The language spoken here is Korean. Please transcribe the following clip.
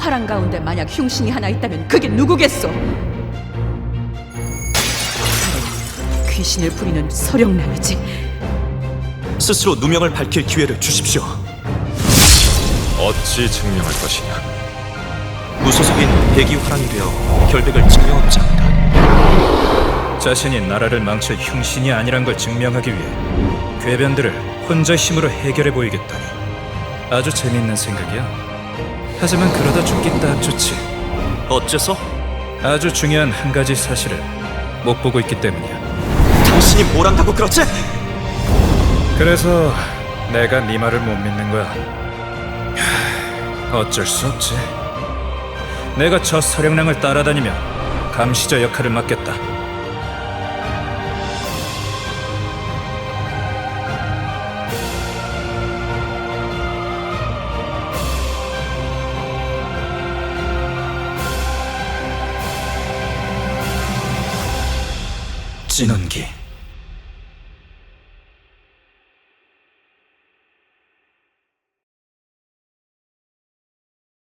화랑 가운데 만약 흉신이 하나 있다면 그게 누구겠소? 바로 귀신을 부리는 서령남이지. 스스로 누명을 밝힐 기회를 주십시오. 어찌 증명할 것이냐? 무소속인 대기 화랑이 되어 결백을 증명하고자 합니다. 자신이 나라를 망칠 흉신이 아니란 걸 증명하기 위해 괴변들을 혼자 힘으로 해결해 보이겠다니 아주 재밌는 생각이야. 하지만 그러다 딱 좋지. 어째서? 아주 중요한 한 가지 사실을 못 보고 있기 때문이야. 당신이 뭘 안다고 그렇지? 그래서 내가 네 말을 못 믿는 거야. 하, 어쩔 수 없지. 내가 저 서령랑을 따라다니며 감시자 역할을 맡겠다. 진원기.